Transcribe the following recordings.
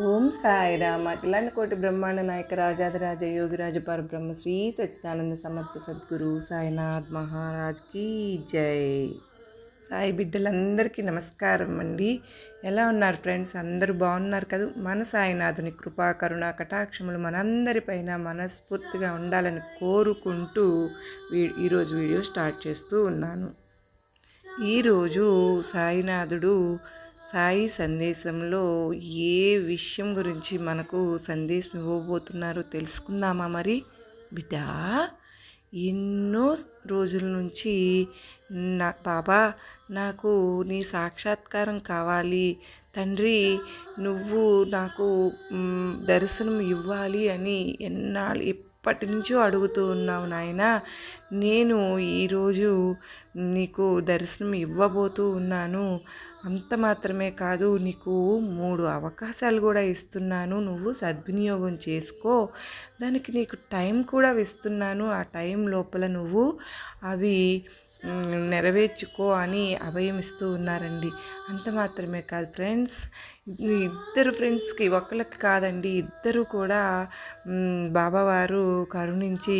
ఓం సాయిరామ ఇలాంటి కోటి బ్రహ్మాండ నాయక రాజాదిరాజ యోగిరాజ పరబ్రహ్మ శ్రీ సచ్చిదానంద సమర్థ సద్గురు సాయినాథ్ మహారాజ్ కీ జై. సాయి బిడ్డలందరికీ నమస్కారం అండి. ఎలా ఉన్నారు ఫ్రెండ్స్? అందరూ బాగున్నారు కదా? మన సాయినాథుని కృపా కరుణ కటాక్షములు మనందరిపైన మనస్ఫూర్తిగా ఉండాలని కోరుకుంటూ వీ ఈరోజు వీడియో స్టార్ట్ చేస్తూ ఉన్నాను. ఈరోజు సాయినాథుడు సాయి సందేశంలో ఏ విషయం గురించి మనకు సందేశం ఇవ్వబోతున్నారో తెలుసుకుందామా మరి? బిడ్డా ఎన్నో రోజుల నుంచి నా బాబా నాకు నీ సాక్షాత్కారం కావాలి. తండ్రి నువ్వు నాకు దర్శనం ఇవ్వాలి అని ఎన్నాళ్ళు ఎప్పటి నుంచో అడుగుతూ ఉన్నావు నాయన. నేను ఈరోజు నీకు దర్శనం ఇవ్వబోతూ ఉన్నాను. అంత మాత్రమే కాదు నీకు మూడు అవకాశాలు కూడా ఇస్తున్నాను. నువ్వు సద్వినియోగం చేసుకో. దానికి నీకు టైం కూడా ఇస్తున్నాను. ఆ టైం లోపల నువ్వు అవి నెరవేర్చుకో అని అభయం ఇస్తూ ఉన్నారండి. అంత మాత్రమే కాదు ఫ్రెండ్స్. ఇద్దరు ఫ్రెండ్స్కి ఒకళ్ళకి కాదండి ఇద్దరు కూడా బాబావారు కరుణించి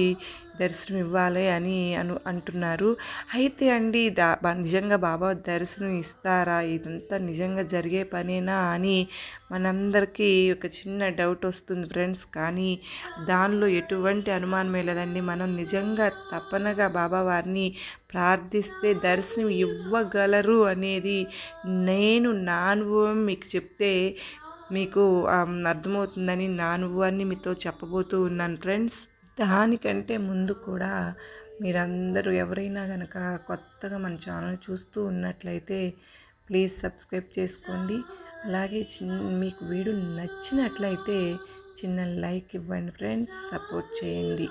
దర్శనం ఇవ్వాలి అని అను అంటున్నారు. అయితే అండి దా బా- నిజంగా బాబా దర్శనం ఇస్తారా? ఇదంతా నిజంగా జరిగే పనేనా అని మనందరికీ ఒక చిన్న డౌట్ వస్తుంది ఫ్రెండ్స్. కానీ దానిలో ఎటువంటి అనుమానమే లేదండి. మనం నిజంగా తప్పనగా బాబా వారిని ప్రార్థిస్తే దర్శనం ఇవ్వగలరు అనేది నేను నా అనుభవం మీకు చెప్తే మీకు అర్థమవుతుందని నా అనుభవాన్ని మీతో చెప్పబోతూ ఉన్నాను ఫ్రెండ్స్. దానికంటే ముందు కూడా మీరందరూ ఎవరైనా కనుక కొత్తగా మన ఛానల్ చూస్తూ ఉన్నట్లయితే ప్లీజ్ సబ్స్క్రైబ్ చేసుకోండి. అలాగే చిన్న మీకు వీడియో నచ్చినట్లయితే చిన్న లైక్ ఇవ్వండి ఫ్రెండ్స్ సపోర్ట్ చేయండి.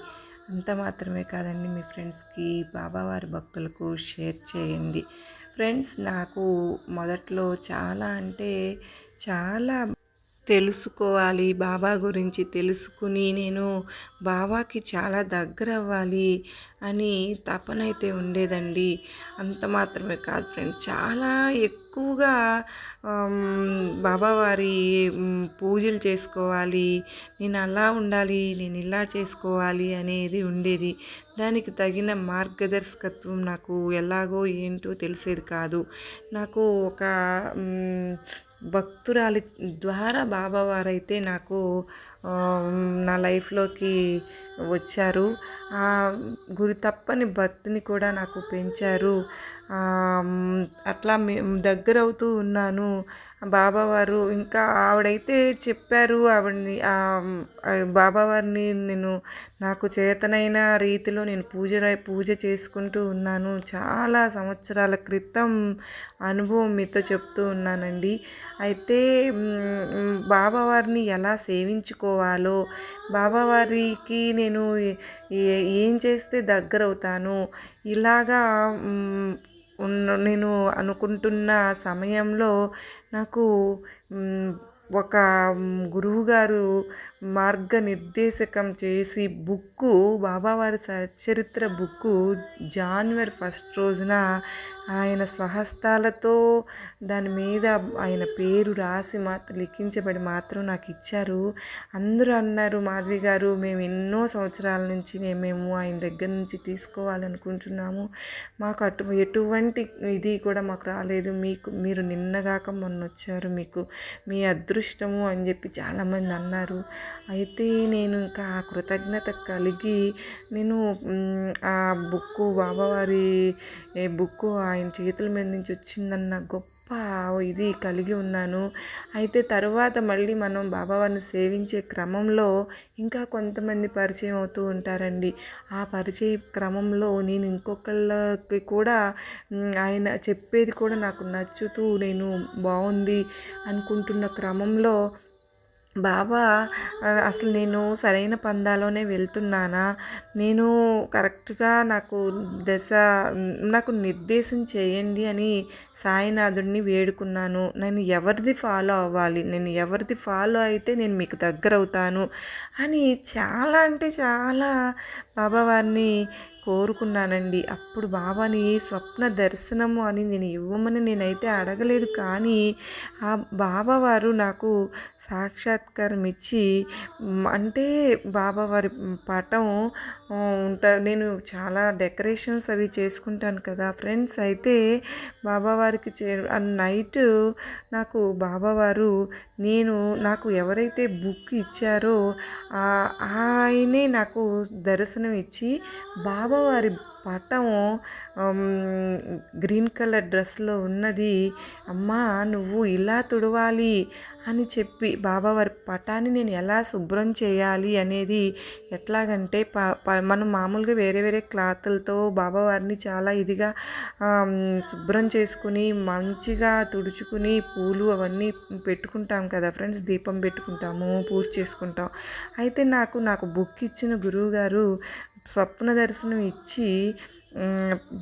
అంత మాత్రమే కాదండి మీ ఫ్రెండ్స్కి బాబావారి భక్తులకు షేర్ చేయండి. ఫ్రెండ్స్ నాకు మొదట్లో చాలా అంటే చాలా తెలుసుకోవాలి. బాబా గురించి తెలుసుకుని నేను బాబాకి చాలా దగ్గర అవ్వాలి అని తపనైతే ఉండేదండి. అంత మాత్రమే కాదు ఫ్రెండ్స్. చాలా ఎక్కువగా బాబావారి పూజలు చేసుకోవాలి. నేను అలా ఉండాలి నేను ఇలా చేసుకోవాలి అనేది ఉండేది. దానికి తగిన మార్గదర్శకత్వం నాకు ఎలాగో ఏంటో తెలిసేది కాదు. నాకు ఒక భక్తురాలి ద్వారా బాబావారైతే నాకు నా లైఫ్లోకి వచ్చారు. గురి తప్పని భక్తిని కూడా నాకు పెంచారు. అట్లా మేము దగ్గర అవుతూ ఉన్నాను. బాబావారు ఇంకా ఆవిడైతే చెప్పారు ఆవిడని బాబావారిని నేను నాకు చేతనైన రీతిలో నేను పూజ పూజ చేసుకుంటూ ఉన్నాను. చాలా సంవత్సరాల క్రితం అనుభవం మీతో చెప్తూ ఉన్నానండి. అయితే బాబావారిని ఎలా సేవించుకో చేసుకోవాలో? బాబావారికి నేను ఏ- ఏం చేస్తే దగ్గర అవుతాను ఇలాగా నేను అనుకుంటున్న సమయంలో నాకు ఒక గురువుగారు మార్గనిర్దేశకం చేసి బుక్కు బాబావారి చరిత్ర బుక్కు జాన్వరి ఫస్ట్ రోజున ఆయన స్వహస్తాలతో దాని మీద ఆయన పేరు రాసి మాత్రం లిఖించబడి మాత్రం నాకు ఇచ్చారు. అందరూ అన్నారు మాధవి గారు మేము ఎన్నో సంవత్సరాల నుంచి మేము ఆయన దగ్గర నుంచి తీసుకోవాలనుకుంటున్నాము. మాకు అటు ఎటువంటి ఇది కూడా మాకు రాలేదు. మీకు మీరు నిన్నగాక మొన్న వచ్చారు మీకు మీ అదృష్టము అని చెప్పి చాలామంది అన్నారు. అయితే నేను ఇంకా ఆ కృతజ్ఞత కలిగి నేను ఆ బుక్కు బాబావారి బుక్కు ఆయన చేతుల మీద నుంచి వచ్చిందన్న గొప్ప ఇది కలిగి ఉన్నాను. అయితే తరువాత మళ్ళీ మనం బాబావారిని సేవించే క్రమంలో ఇంకా కొంతమంది పరిచయం అవుతూ ఉంటారండి. ఆ పరిచయ క్రమంలో నేను ఇంకొకళ్ళకి కూడా ఆయన చెప్పేది కూడా నాకు నచ్చుతూ నేను బాగుంది అనుకుంటున్న క్రమంలో బాబా అసలు నేను సరైన పందాలోనే వెళ్తున్నానా? నేను కరెక్ట్గా నాకు దశ నాకు నిర్దేశం చేయండి అని సాయినాథుడిని వేడుకున్నాను. నేను ఎవరిది ఫాలో అవ్వాలి? నేను ఎవరిది ఫాలో అయితే నేను మీకు దగ్గర అవుతాను అని చాలా అంటే చాలా బాబావారిని కోరుకున్నానండి. అప్పుడు బాబాని స్వప్న దర్శనము అని నేను ఇవ్వమని నేనైతే అడగలేదు. కానీ ఆ బాబా వారు నాకు సాక్షాత్కారం ఇచ్చి అంటే బాబా వారి పటం ఉంటా నేను చాలా డెకరేషన్స్ అవి చేసుకుంటాను కదా ఫ్రెండ్స్. అయితే బాబావారికి చే నైట్ నాకు బాబావారు నేను నాకు ఎవరైతే బుక్ ఇచ్చారో ఆయనే నాకు దర్శనం ఇచ్చి బాబావారి పటం గ్రీన్ కలర్ డ్రెస్లో ఉన్నది. అమ్మా నువ్వు ఇలా తుడవాలి అని చెప్పి బాబావారి పటాన్ని నేను ఎలా శుభ్రం చేయాలి అనేది ఎట్లాగంటే ప ప- మనం మామూలుగా వేరే వేరే క్లాతులతో బాబావారిని చాలా ఇదిగా శుభ్రం చేసుకుని మంచిగా తుడుచుకుని పూలు అవన్నీ పెట్టుకుంటాం కదా ఫ్రెండ్స్. దీపం పెట్టుకుంటాము పూజ చేసుకుంటాం. అయితే నాకు నాకు బుక్ ఇచ్చిన గురువు గారు స్వప్న దర్శనం ఇచ్చి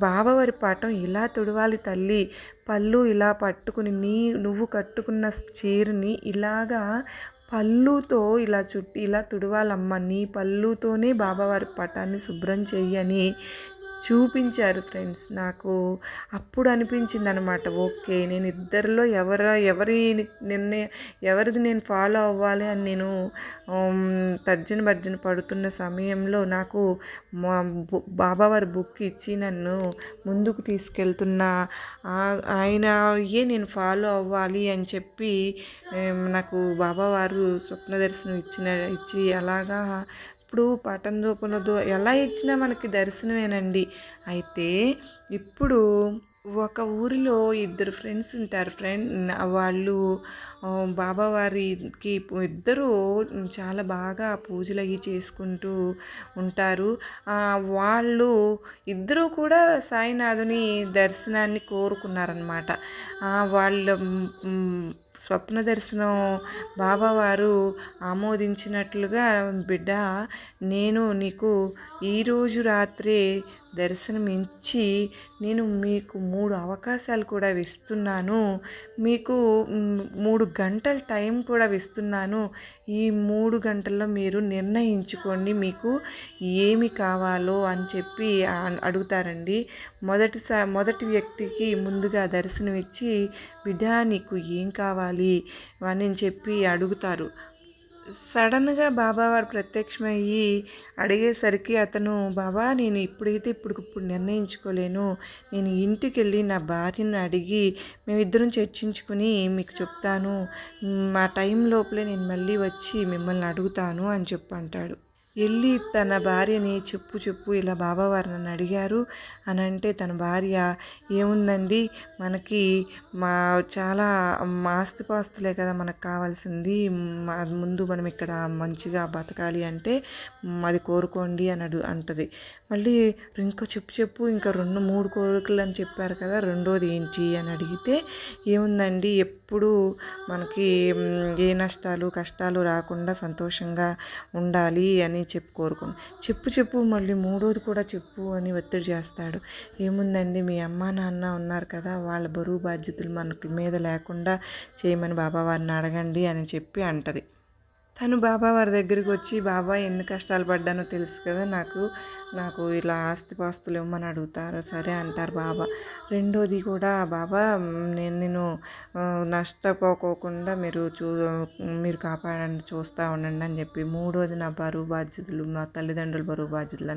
బావవారి బాబావారి పాఠం ఇలా తుడవాలి తల్లి పళ్ళు ఇలా పట్టుకుని నీ నువ్వు కట్టుకున్న చీరని ఇలాగా పళ్ళుతో ఇలా చుట్టి ఇలా తుడవాలమ్మ నీ పళ్ళుతోనే బాబావారి పటాన్ని శుభ్రం చెయ్యని చూపించారు ఫ్రెండ్స్. నాకు అప్పుడు అనిపించింది అనమాట ఓకే నేను ఇద్దరిలో ఎవరు ఎవరి నిర్ణయం ఎవరిది నేను ఫాలో అవ్వాలి అని నేను తర్జన భర్జన పడుతున్న సమయంలో నాకు మా బు- బాబావారి బుక్ ఇచ్చి నన్ను ముందుకు తీసుకెళ్తున్న ఆయన ఏ నేను ఫాలో అవ్వాలి అని చెప్పి నాకు బాబావారు స్వప్న దర్శనం ఇచ్చిన ఇచ్చి అలాగా ఇప్పుడు పటం రూపంలో ఎలా ఇచ్చినా మనకి దర్శనమేనండి. అయితే ఇప్పుడు ఒక ఊరిలో ఇద్దరు ఫ్రెండ్స్ ఉంటారు. ఫ్రెండ్ వాళ్ళు బాబావారికి ఇద్దరూ చాలా బాగా పూజలు అవి చేసుకుంటూ ఉంటారు. వాళ్ళు ఇద్దరూ కూడా సాయినాథుని దర్శనాన్ని కోరుకున్నారనమాట వాళ్ళ స్వప్న దర్శనం బాబావారు ఆమోదించినట్లుగా బిడ్డ నేను నీకు ఈరోజు రాత్రే దర్శనం ఇచ్చి నేను మీకు మూడు అవకాశాలు కూడా ఇస్తున్నాను. మీకు మూడు గంటల టైం కూడా ఇస్తున్నాను. ఈ మూడు గంటల్లో మీరు నిర్ణయించుకోండి మీకు ఏమి కావాలో అని చెప్పి అడుగుతారండి. అడుగుతారండి మొదటిసా మొదటి వ్యక్తికి ముందుగా దర్శనం ఇచ్చి బిడ్డ నీకు ఏం కావాలి? అని చెప్పి అడుగుతారు. సడన్గా బాబావారు ప్రత్యక్షమయ్యి అడిగేసరికి అతను బాబా నేను ఇప్పుడైతే ఇప్పుడు ఇప్పుడు నిర్ణయించుకోలేను. నేను ఇంటికి వెళ్ళి నా భార్యను అడిగి మేమిద్దరం చర్చించుకుని మీకు చెప్తాను. మా టైం లోపలే నేను మళ్ళీ వచ్చి మిమ్మల్ని అడుగుతాను అని చెప్పి అంటాడు. వెళ్ళి తన భార్యని చెప్పు చెప్పు ఇలా బాబావారు నన్ను అడిగారు. అని అంటే తన భార్య ఏముందండి? మనకి మా చాలా ఆస్తిపాస్తులే కదా మనకు కావాల్సింది. ముందు మనం ఇక్కడ మంచిగా బతకాలి అంటే అది కోరుకోండి అని అడు అంటది. మళ్ళీ ఇంకో చెప్పు చెప్పు ఇంకా రెండు మూడు కోరికలు అని చెప్పారు కదా రెండోది ఏంటి అని అడిగితే ఏముందండి? ఎప్పుడు మనకి ఏ నష్టాలు కష్టాలు రాకుండా సంతోషంగా ఉండాలి అని చెప్పు కోరుకుని చెప్పు చెప్పు మళ్ళీ మూడోది కూడా చెప్పు అని ఒత్తిడి చేస్తాడు. ఏముందండి మీ అమ్మ నాన్న ఉన్నారు కదా వాళ్ళ బరువు బాధ్యతలు మనకి మీద లేకుండా చేయమని బాబా వారిని అడగండి అని చెప్పి అంటది. తను బాబా వారి దగ్గరికి వచ్చి బాబా ఎన్ని కష్టాలు పడ్డానో తెలుసు కదా నాకు నాకు ఇలా ఆస్తిపాస్తులు ఇవ్వమని అడుగుతారు సరే అంటారు బాబా. రెండోది కూడా బాబా నేను నేను నష్టపోకోకుండా మీరు చూ మీరు కాపాడండి చూస్తూ ఉండండి అని చెప్పి మూడోది నా బరువు బాధ్యతలు మా తల్లిదండ్రుల బరువు బాధ్యతలు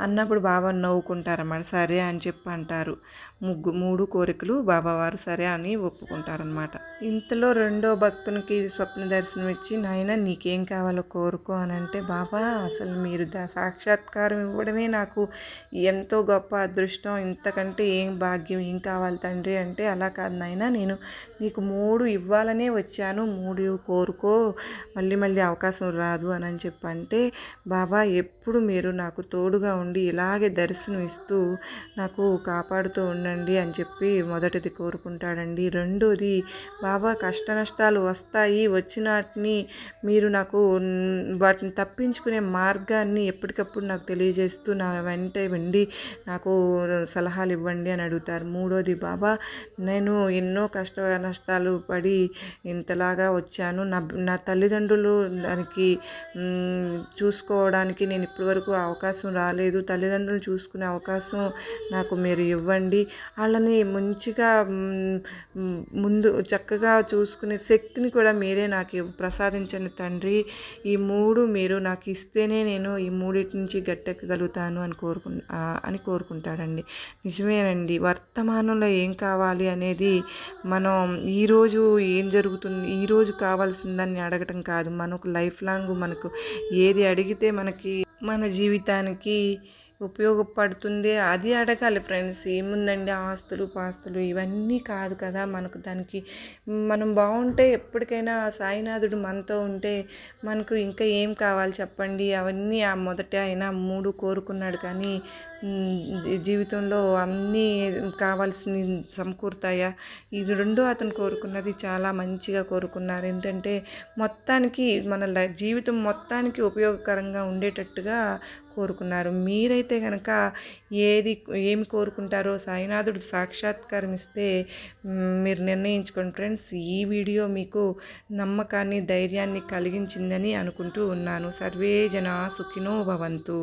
అన్నప్పుడు బాబా నవ్వుకుంటారన్నమాట. సరే అని చెప్పి అంటారు. ముగ్గు మూడు కోరికలు బాబావారు సరే అని ఒప్పుకుంటారనమాట ఇంతలో రెండో భక్తునికి స్వప్న దర్శనం ఇచ్చి నాయన నీకేం కావాలో కోరుకో అని అంటే బాబా అసలు మీరు దా సాక్షాత్కారం ఇవ్వడమే నాకు ఎంతో గొప్ప అదృష్టం. ఇంతకంటే ఏం భాగ్యం ఏం కావాలి తండ్రి అంటే అలా కాదు నాయన నేను నీకు మూడు ఇవ్వాలనే వచ్చాను. మూడు కోరుకో మళ్ళీ మళ్ళీ అవకాశం రాదు అని అని చెప్పి అంటే బాబా ఎప్పుడు మీరు నాకు తోడుగా ఉండి ఇలాగే దర్శనం ఇస్తూ నాకు కాపాడుతూ ఉండండి. అని చెప్పి మొదటిది కోరుకుంటాడండి. రెండోది బాబా కష్ట నష్టాలు వస్తాయి. వచ్చినాటిని మీరు నాకు వాటిని తప్పించుకునే మార్గాన్ని ఎప్పటికప్పుడు నాకు తెలియజేస్తూ నా వెంట వెండి నాకు సలహాలు ఇవ్వండి అని అడుగుతారు. మూడోది బాబా నేను ఎన్నో కష్ట నష్టాలు పడి ఇంతలాగా వచ్చాను. నా నా తల్లిదండ్రులు దానికి చూసుకోవడానికి నేను ఇప్పటివరకు అవకాశం రాలేదు. తల్లిదండ్రులు చూసుకునే అవకాశం నాకు మీరు ఇవ్వండి. వాళ్ళని మంచిగా ముందు చక్కగా చూసుకునే శక్తిని కూడా మీరే నాకు ప్రసాదించండి తండ్రి. ఈ మూడు మీరు నాకు ఇస్తేనే నేను ఈ మూడింటి నుంచి గట్టెక్కగలుగుతాను అని కోరుకు అని కోరుకుంటాడండి నిజమేనండి. వర్తమానంలో ఏం కావాలి అనేది మనం ఈరోజు ఏం జరుగుతుంది ఈరోజు కావాల్సిందని అడగటం కాదు. మనకు లైఫ్ లాంగ్ మనకు ఏది అడిగితే మనకి మన జీవితానికి ఉపయోగపడుతుంది అది అడగాలి ఫ్రెండ్స్. ఏముందండి ఆస్తులు పాస్తులు? ఇవన్నీ కాదు కదా మనకు దానికి. మనం బాగుంటే ఎప్పటికైనా సాయినాథుడు మనతో ఉంటే మనకు ఇంకా ఏం కావాలి చెప్పండి? అవన్నీ ఆ మొదట అయినా మూడు కోరుకున్నాడు కానీ జీవితంలో అన్నీ కావాల్సినవి సమకూరుతాయా? ఇది రెండు అతను కోరుకున్నది చాలా మంచిగా కోరుకున్నారు. ఏంటంటే మొత్తానికి మన జీవితం మొత్తానికి ఉపయోగకరంగా ఉండేటట్టుగా కోరుకున్నారు. మీరైతే కనుక ఏది ఏమి కోరుకుంటారో సాయినాథుడు సాక్షాత్కారం ఇస్తే మీరు నిర్ణయించుకోండి. ఫ్రెండ్స్ ఈ వీడియో మీకు నమ్మకాన్ని ధైర్యాన్ని కలిగించిందని అనుకుంటూ ఉన్నాను. సర్వే జన సుఖినో భవంతు.